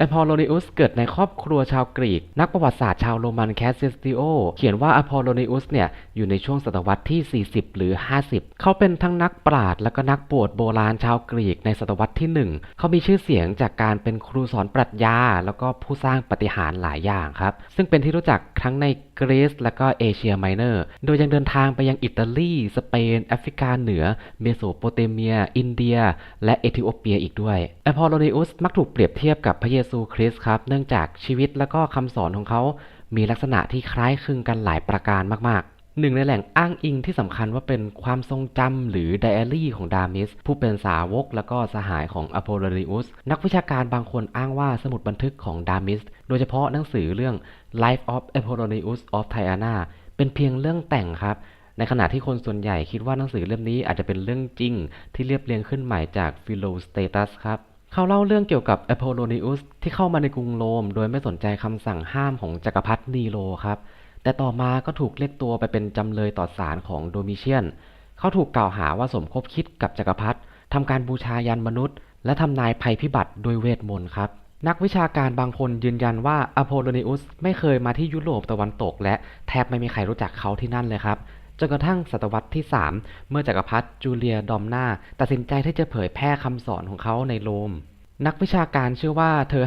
อพอลโลนิอุสเกิดในครอบครัวชาวกรีก นักประวัติศาสตร์ชาวโรมันแคสเซสติโอเขียนว่าอพอลโลนิอุสเนี่ยอยู่ในช่วงศตวรรษที่ 40 หรือ 50 เขาเป็นทั้งนักปราชญ์และก็นักปวดโบราณชาวกรีกในศตวรรษที่ 1 เขามีชื่อเสียงจากการเป็นครูสอนปรัชญา แล้วก็ผู้สร้างปฏิหารหลายอย่างครับ ซึ่งเป็นที่รู้จักทั้งในกรีซและก็เอเชียไมเนอร์ โดยยังเดินทางไปยังอิตาลี สเปน แอฟริกาเหนือ เมโสโปเตเมีย อินเดีย และเอธิโอเปียอีกด้วยอพอลโลนิอุสมักถูกเปรียบเทียบกับพระเยซูคริสต์ครับ เนื่องจากชีวิตและก็คำสอนของเขามีลักษณะที่คล้ายคลึงกันหลายประการมากๆ หนึ่งในแหล่งอ้างอิงที่สำคัญว่าเป็นความทรงจำหรือไดอารี่ของดามิส ผู้เป็นสาวกและก็สหายของอโพโลนิอุส นักวิชาการบางคนอ้างว่าสมุดบันทึกของดามิส โดยเฉพาะหนังสือเรื่อง Life of Apollonius of Tyana เป็นเพียงเรื่องแต่งครับในขณะที่คนส่วนใหญ่คิดว่าหนังสือเล่มนี้อาจจะเป็นเรื่องจริงที่เรียบเรียงขึ้นใหม่จากฟิโลสเตตัสครับ เขาเล่าเรื่องเกี่ยวกับแอโพโลนิอุสที่เข้ามาในกรุงโรม โดยไม่สนใจคำสั่งห้ามของจักรพรรดินีโรครับ แต่ต่อมาก็ถูกเรียกตัวไปเป็นจำเลยต่อศาลของโดมิเชียน เขาถูกกล่าวหาว่าสมคบคิดกับจักรพรรดิทำการบูชายันมนุษย์ และทำนายภัยพิบัติด้วยเวทมนต์ครับ นักวิชาการบางคนยืนยันว่าอโพโลนิอุสไม่เคยมาที่ยุโรปตะวันตก และแทบไม่มีใครรู้จักเขาที่นั่นเลยครับ จนกระทั่งศตวรรษที่ 3 เมื่อจักรพรรดิจูเลียดอมนาตัดสินใจที่จะเผยแพร่คำสอนของเขาในโรม นักวิชาการเชื่อว่าเธอให้